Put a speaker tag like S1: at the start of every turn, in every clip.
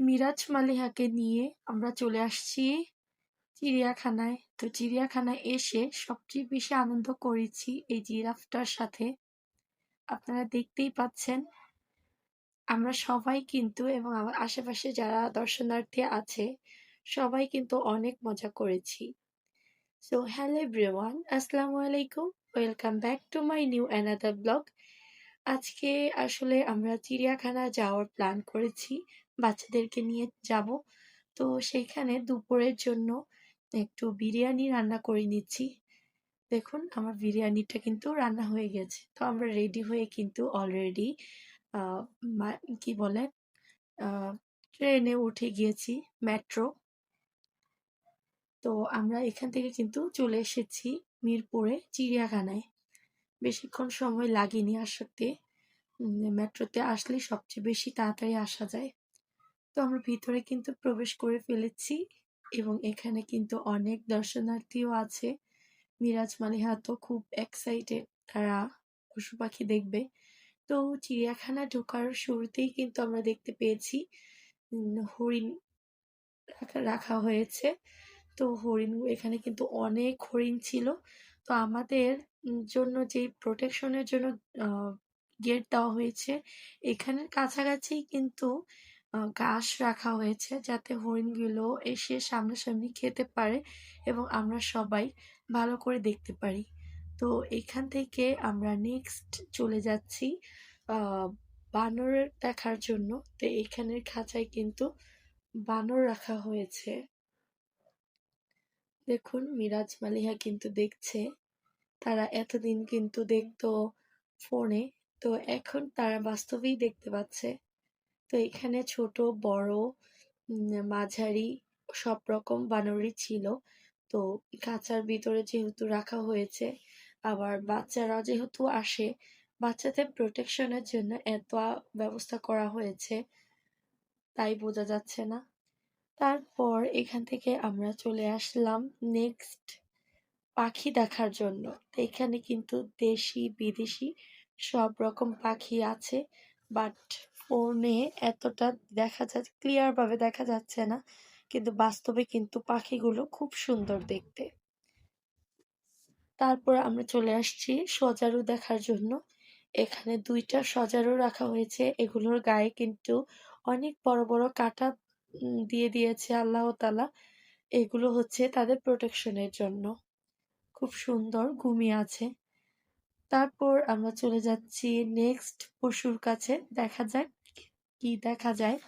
S1: মিরাজ মালিহাকে নিয়ে আমরা চলে আসছি চিড়িয়াখানায়। তো চিড়িয়াখানায় এসে সবচেয়ে বেশি আনন্দ করেছি এই জিরাফটার সাথে। আপনারা দেখতেই পাচ্ছেন, আমরা সবাই কিন্তু এবং আমার আশেপাশে যারা দর্শনার্থী আছে, সবাই কিন্তু অনেক মজা করেছি। সো হ্যালো এভরিওয়ান আসসালামু আলাইকুম welcome back to my new another blog আজকে আসলে আমরা চিড়িয়াখানা যাওয়ার প্ল্যান করেছি। বাচ্চাদেরকে নিয়ে যাব। তো সেইখানে দুপুরের জন্য একটু বিরিয়ানি রান্না করে নিচ্ছি। দেখুন, আমার বিরিয়ানিটা কিন্তু রান্না হয়ে গেছে। তো আমরা রেডি হয়ে কিন্তু অলরেডি কি বলে ট্রেনে উঠে গিয়েছি মেট্রো তো আমরা এখান থেকে কিন্তু চলে এসেছি মিরপুরে, চিড়িয়াখানায়। বেশিক্ষণ সময় লাগেনি আসতে। মেট্রোতে আসলে সবচেয়ে বেশি তাড়াতাড়ি আসা যায়। তো আমরা ভিতরে কিন্তু প্রবেশ করে ফেলেছি এবং এখানে কিন্তু অনেক দর্শনার্থীও আছে। মিরাজ মালিহা তো খুব এক্সাইটেড তারা পশু পাখি দেখবে। তো চিড়িয়াখানা ঢোকার শুরুতেই কিন্তু আমরা দেখতে পেয়েছি হরিণ রাখা হয়েছে। তো হরিণ, এখানে কিন্তু অনেক হরিণ ছিল। তো আমাদের জন্য যে প্রোটেকশনের জন্য গেট দেওয়া হয়েছে, এখানের কাছাকাছি কিন্তু ঘাস রাখা হয়েছে যাতে হরিণগুলো এসে সামনাসামনি খেতে পারে এবং আমরা সবাই ভালো করে দেখতে পারি। তো এখান থেকে আমরা নেক্সট চলে যাচ্ছি বানর দেখার জন্য। তো এখানের খাঁচায় কিন্তু বানর রাখা হয়েছে। দেখুন, মিরাজ মালিহা কিন্তু দেখছে। তারা এতদিন কিন্তু দেখতো ফোনে। তো এখন তারা বাস্তবেই দেখতে পাচ্ছে। তো এখানে ছোট, বড় মাঝারি সব রকম বানরই ছিল। তো কাঁচার ভিতরে যেহেতু রাখা হয়েছে, আবার বাচ্চারা যেহেতু আসে, বাচ্চাদের প্রোটেকশনের জন্য এত ব্যবস্থা করা হয়েছে, তাই বোঝা যাচ্ছে না। তারপর এখান থেকে আমরা চলে আসলাম নেক্সট পাখি দেখার জন্য। তো এখানে কিন্তু দেশি, বিদেশি সব রকম পাখি আছে বাট ফোনে এতটা দেখা যাচ্ছে ক্লিয়ার ভাবে দেখা যাচ্ছে না, কিন্তু বাস্তবে কিন্তু পাখিগুলো খুব সুন্দর দেখতে। তারপর আমরা চলে আসছি সজারু দেখার জন্য। এখানে দুইটা সজারু রাখা হয়েছে। এগুলোর গায়ে কিন্তু অনেক বড় বড় কাটা দিয়ে দিয়েছে আল্লাহ তালা এগুলো হচ্ছে তাদের প্রোটেকশনের জন্য। খুব সুন্দর ঘুমিয়ে আছে। তারপর আমরা চলে যাচ্ছি নেক্সট পশুর কাছে। দেখা যাক কি দেখা যায়?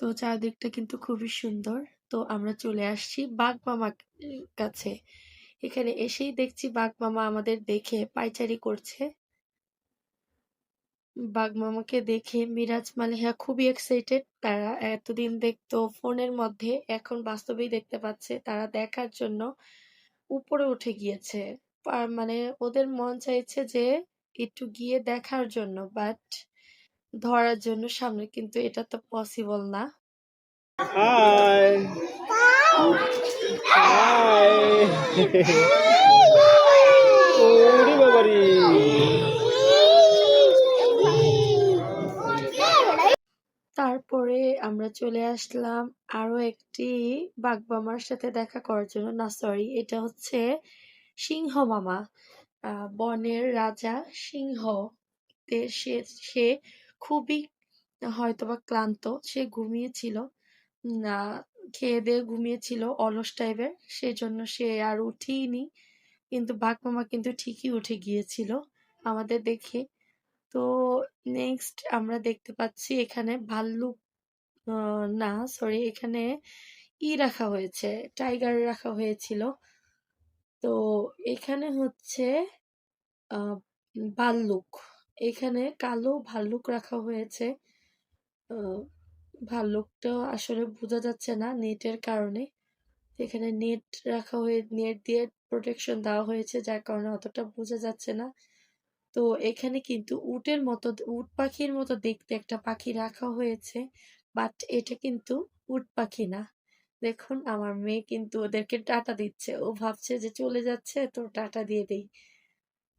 S1: তো চারদিকটা কিন্তু খুবই সুন্দর। তো আমরা চলে আসছি বাঘ মামার কাছে। এখানে এসেই দেখছি বাঘ মামা আমাদের দেখে পাইচারি করছে। বাঘ মামাকে দেখে মিরাজ মালিহা খুবই এক্সাইটেড তারা এতদিন দেখতো ফোনের মধ্যে, এখন বাস্তবেই দেখতে পাচ্ছে তারা দেখার জন্য উপরে উঠে গিয়েছে। মানে ওদের মন চাইছে যে একটু গিয়ে দেখার জন্য বাট ধরার জন্য সামনে কিন্তু এটা তো পসিবল না।
S2: হাই হাই বাবারি
S1: তারপরে আমরা চলে আসলাম আরও একটি বাঘমামার সাথে দেখা করার জন্য। না সরি এটা হচ্ছে সিংহ মামা। বনের রাজা সিংহ সে সে খুবই হয়তোবা ক্লান্ত। সে ঘুমিয়েছিল। খেয়ে দিয়ে ঘুমিয়েছিল অলস টাইপের সেজন্য সে আর উঠেইনি কিন্তু বাঘ মামা কিন্তু ঠিকই উঠে গিয়েছিল আমাদের দেখে। তো নেক্সট আমরা দেখতে পাচ্ছি এখানে ভাল্লুক না সরি এখানে ই রাখা হয়েছে। টাইগার রাখা হয়েছিল। তো এখানে হচ্ছে ভাল্লুক। এখানে কালো ভাল্লুক রাখা হয়েছে। ভাল্লুকটা আসলে বোঝা যাচ্ছে না নেটের কারণে। এখানে নেট রাখা হয়ে, নেট দিয়ে প্রোটেকশন দেওয়া হয়েছে, যার কারণে অতটা বোঝা যাচ্ছে না। তো এখানে কিন্তু উটের মতো, উট পাখির মতো দেখতে একটা পাখি রাখা হয়েছে, বাট এটা কিন্তু উট পাখি না। দেখুন আমার মেয়ে কিন্তু ওদেরকে টাটা দিচ্ছে ও ভাবছে যে চলে যাচ্ছে তো টাটা দিয়ে দেই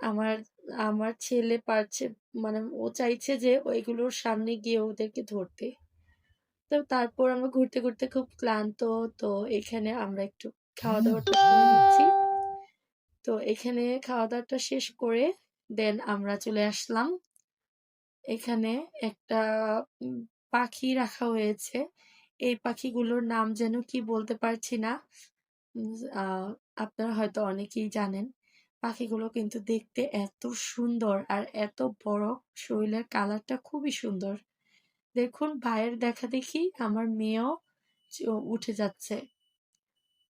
S1: আমার আমার ছেলে পারছে মানে ও চাইছে যে ওইগুলোর সামনে গিয়ে ওদেরকে ধরতে। তো তারপর আমরা ঘুরতে, ঘুরতে খুব ক্লান্ত। তো এখানে আমরা একটু খাওয়া-দাওয়াটা করে নিচ্ছি। তো এখানে খাওয়া-দাওয়াটা শেষ করে দেন আমরা চলে আসলাম। এখানে একটা পাখি রাখা হয়েছে। এই পাখিগুলোর নাম যেন কি বলতে পারছি না। আপনারা হয়তো অনেকেই জানেন। পাখিগুলো কিন্তু দেখতে এত সুন্দর আর এত বড়, শরীরের কালারটা খুবই সুন্দর। দেখুন ভাইয়ের দেখাদেখি আমার মেয়েও উঠে যাচ্ছে।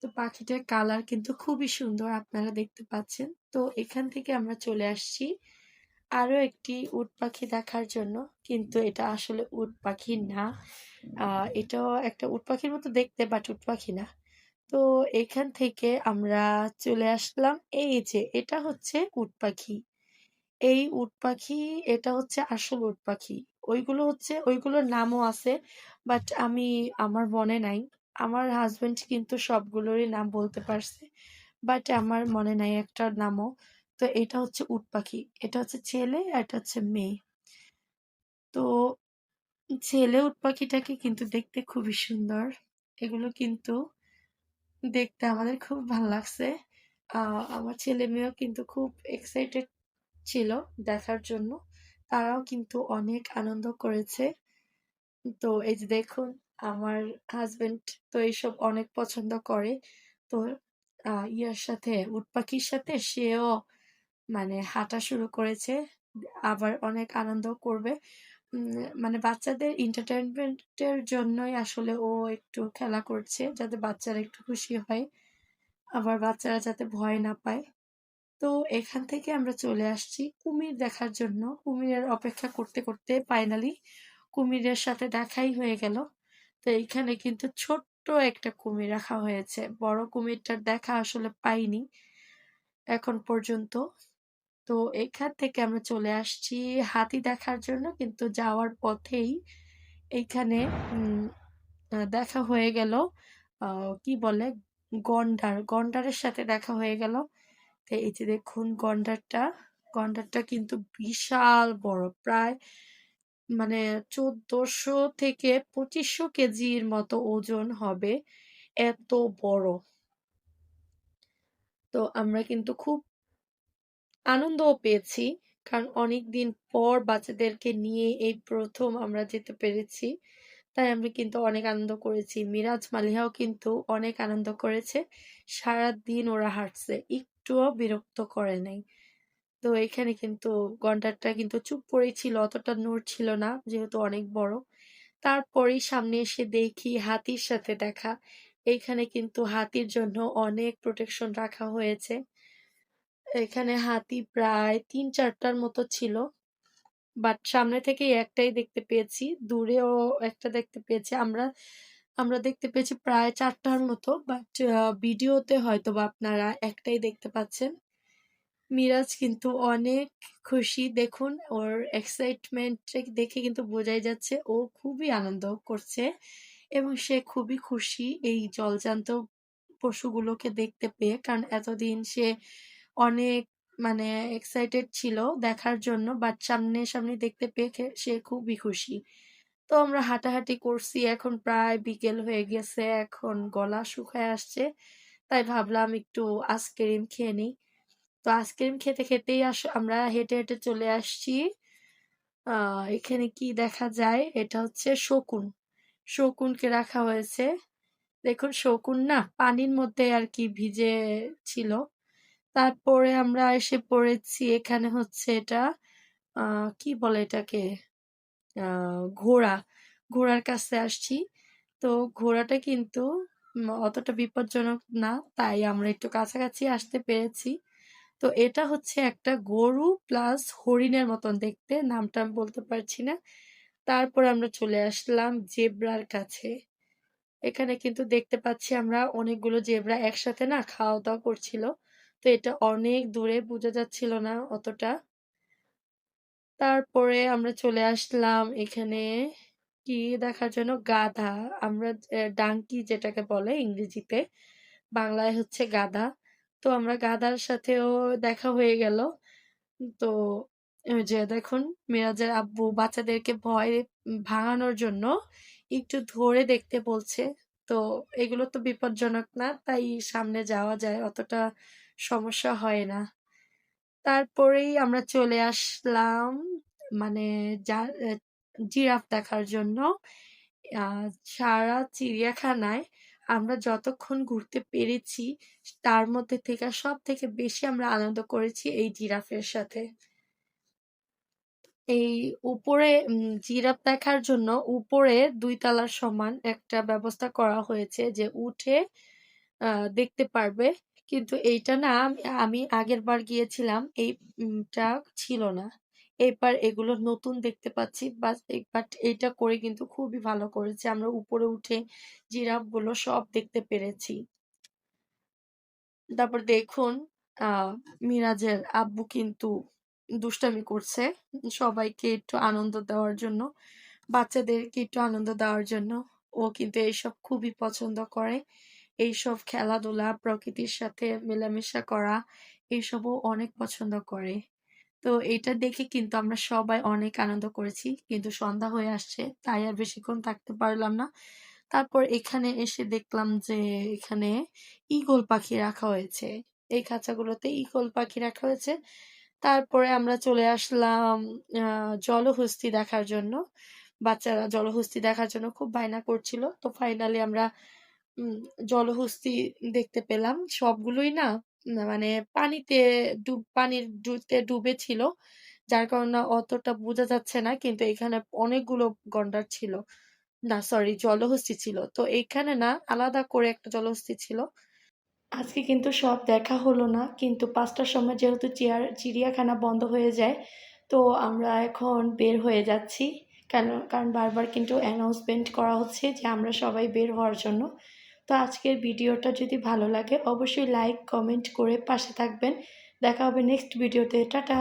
S1: তো পাখিটার কালার কিন্তু খুবই সুন্দর আপনারা দেখতে পাচ্ছেন। তো এখান থেকে আমরা চলে আসছি আরও একটি উট পাখি দেখার জন্য। কিন্তু এটা আসলে উট পাখি না। এটাও একটা উট পাখির মতো দেখতে বাট উট পাখি না। তো এখান থেকে আমরা চলে আসলাম এই যে, এটা হচ্ছে উট পাখি। এই উট পাখি, এটা হচ্ছে আসল উট পাখি। ওইগুলো হচ্ছে, ওইগুলোর নামও আছে। বাট আমি, আমার মনে নাই। আমার হাজবেন্ড কিন্তু সবগুলোরই নাম বলতে পারছে। বাট আমার মনে নাই একটার নামও। তো এটা হচ্ছে উট পাখি। এটা হচ্ছে ছেলে, আর এটা হচ্ছে মেয়ে। তো ছেলে উট পাখিটাকে কিন্তু দেখতে খুবই সুন্দর। এগুলো কিন্তু দেখতে আমাদের খুব ভালো লাগছে। আমার ছেলে-মেয়েও কিন্তু খুব এক্সাইটেড ছিল দেখার জন্য। তারাও কিন্তু অনেক আনন্দ করেছে। তো এই যে দেখুন আমার হাজবেন্ড তো এইসব অনেক পছন্দ করে। তো ইয়ার সাথে উট পাখির সাথে সেও মানে হাঁটা শুরু করেছে। আবার অনেক আনন্দ করবে। উম মানে বাচ্চাদের এন্টারটেইনমেন্ট এর জন্যই আসলে ও একটু খেলা করছে। যাতে বাচ্চারা একটু খুশি হয়। আবার বাচ্চারা যাতে ভয় না পায়। তো এখান থেকে আমরা চলে আসছি কুমির দেখার জন্য। কুমিরের অপেক্ষা করতে, করতে ফাইনালি কুমিরের সাথে দেখাই হয়ে গেল। তো এইখানে কিন্তু ছোট্ট একটা কুমির রাখা হয়েছে। বড় কুমিরটার দেখা আসলে পাইনি এখন পর্যন্ত। তো এখান থেকে আমরা চলে আসছি হাতি দেখার জন্য। কিন্তু যাওয়ার পথেই এইখানে দেখা হয়ে গেল কি বলে গন্ডার। গন্ডারের সাথে দেখা হয়ে গেল। তো এই যে দেখুন গন্ডারটা, গন্ডারটা কিন্তু বিশাল বড়। প্রায় মানে ১৪০০ থেকে পঁচিশশো কেজির মতো ওজন হবে। এত বড়। তো আমরা কিন্তু খুব আনন্দও পেয়েছি। কারণ অনেকদিন পর বাচ্চাদেরকে নিয়ে এই প্রথম আমরা যেতে পেরেছি। তাই আমরা কিন্তু অনেক আনন্দ করেছি। মিরাজ, মালিহাও কিন্তু অনেক আনন্দ করেছে। সারাদিন ওরা হাঁটছে। একটুও বিরক্ত করে নাই। তো এখানে কিন্তু গন্ডারটা কিন্তু চুপ করেই ছিল। অতটা নড়ছিল না। যেহেতু অনেক বড়। তারপরেই সামনে এসে দেখি হাতির সাথে দেখা। এইখানে কিন্তু হাতির জন্য অনেক প্রোটেকশন রাখা হয়েছে। এখানে হাতি প্রায় তিন চারটার মতো ছিল। বাট সামনে থেকেই একটাই দেখতে পেয়েছি। দূরেও একটা দেখতে পেয়েছি। আমরা আমরা দেখতে পেয়েছি প্রায় চারটার মতো। বাট, আ হয়তো বা আপনারা একটাই দেখতে পাচ্ছেন। মিরাজ কিন্তু অনেক খুশি। দেখুন, ওর এক্সাইটমেন্ট দেখে কিন্তু বোঝাই যাচ্ছে, ও খুবই আনন্দ করছে এবং সে খুবই খুশি এই জলজান্ত পশুগুলোকে দেখতে পেয়ে। কারণ এতদিন সে অনেক মানে এক্সাইটেড ছিল দেখার জন্য। বাট সামনাসামনি দেখতে পেয়ে সে খুবই খুশি। তো আমরা হাঁটাহাঁটি করছি। এখন প্রায় বিকেল হয়ে গেছে। এখন গলা শুকায় আসছে। তাই ভাবলাম একটু আইসক্রিম খেয়ে নিই। তো আইসক্রিম খেতে, খেতেই আস আমরা হেঁটে, হেঁটে চলে আসছি। আ এখানে কি দেখা যায়? এটা হচ্ছে শকুন। শকুনকে রাখা হয়েছে। দেখুন শকুন না পানির মধ্যে আর কি ভিজে ছিল। তারপরে আমরা এসে পড়েছি এখানে হচ্ছে এটা কি বলে এটাকে? ঘোড়া। ঘোড়ার কাছে আসছি। তো ঘোড়াটা কিন্তু অতটা বিপজ্জনক না। তাই আমরা একটু কাছাকাছি আসতে পেরেছি। তো এটা হচ্ছে একটা গরু প্লাস হরিণের মতন দেখতে। নামটা আমি বলতে পারছি না। তারপর আমরা চলে আসলাম জেব্রার কাছে। এখানে কিন্তু দেখতে পাচ্ছি আমরা অনেকগুলো জেব্রা একসাথে না খাওয়া-দাওয়া করছিল। তো এটা অনেক দূরে বোঝা যাচ্ছিল না অতটা। তারপরে আমরা চলে আসলাম এখানে কি দেখার জন্য? গাধা। আমরা ডাঙ্কি যেটাকে বলে ইংরেজিতে। বাংলায় হচ্ছে গাধা। তো আমরা গাধার সাথেও দেখা হয়ে গেল। তো যে দেখুন মিরাজের আব্বু বাচ্চাদেরকে ভয় ভাঙানোর জন্য একটু ধরে দেখতে বলছে তো এগুলো তো বিপজ্জনক না, তাই সামনে যাওয়া যায় অতটা সমস্যা হয় না। তারপরেই আমরা চলে আসলাম মানে জিরাফ দেখার জন্য। সারা চিড়িয়াখানায় আমরা যতক্ষণ ঘুরতে পেরেছি তার মধ্যে থেকে সব থেকে বেশি আমরা আনন্দ করেছি এই জিরাফের সাথে। এই উপরে উম, জিরাফ দেখার জন্য উপরে দুই তলার সমান একটা ব্যবস্থা করা হয়েছে যে উঠে দেখতে পারবে। কিন্তু এইটা না আমি আগের বার গিয়েছিলাম এইটা ছিল না। এবার এগুলো নতুন দেখতে পাচ্ছি বাট এইটা করে কিন্তু খুবই ভালো করেছে। আমরা উপরে উঠে জিরাফগুলো সব দেখতে পেরেছি। তারপর দেখুন মিরাজের আব্বু কিন্তু দুষ্টামি করছে সবাইকে একটু আনন্দ দেওয়ার জন্য, বাচ্চাদেরকে একটু আনন্দ দেওয়ার জন্য। ও কিন্তু এইসব খুবই পছন্দ করে। এইসব খেলাধুলা, প্রকৃতির সাথে মেলামেশা করা, এইসবও অনেক পছন্দ করে। তো এটা দেখে কিন্তু আমরা সবাই অনেক আনন্দ করেছি। কিন্তু সন্ধ্যা হয়ে আসছে, তাই আর বেশিক্ষণ থাকতে পারলাম না। তারপর এখানে এসে দেখলাম যে এখানে ঈগল পাখি রাখা হয়েছে। এই খাঁচাগুলোতে ঈগল পাখি রাখা হয়েছে। তারপরে আমরা চলে আসলাম জলহস্তী দেখার জন্য। বাচ্চারা জলহস্তি দেখার জন্য খুব বায়না করছিল। তো ফাইনালি আমরা জলহস্তী দেখতে পেলাম। সবগুলোই না মানে পানিতে ডুব, পানির ডুবতে ডুবে ছিল। যার কারণে অতটা বোঝা যাচ্ছে না, কিন্তু এখানে অনেকগুলো গন্ডার ছিল। না সরি জলহস্তী ছিল। তো এইখানে না আলাদা করে একটা জলহস্তী ছিল। আজকে কিন্তু সব দেখা হলো না, কিন্তু পাঁচটার সময় যেহেতু চিয়ার, চিড়িয়াখানা বন্ধ হয়ে যায়, তো আমরা এখন বের হয়ে যাচ্ছি। কেন, কারণ বারবার কিন্তু অ্যানাউন্সমেন্ট করা হচ্ছে যে আমরা সবাই বের হওয়ার জন্য। তো আজকের ভিডিওটা যদি ভালো লাগে, অবশ্যই লাইক কমেন্ট করে পাশে থাকবেন। দেখা হবে নেক্সট ভিডিওতে টাটা!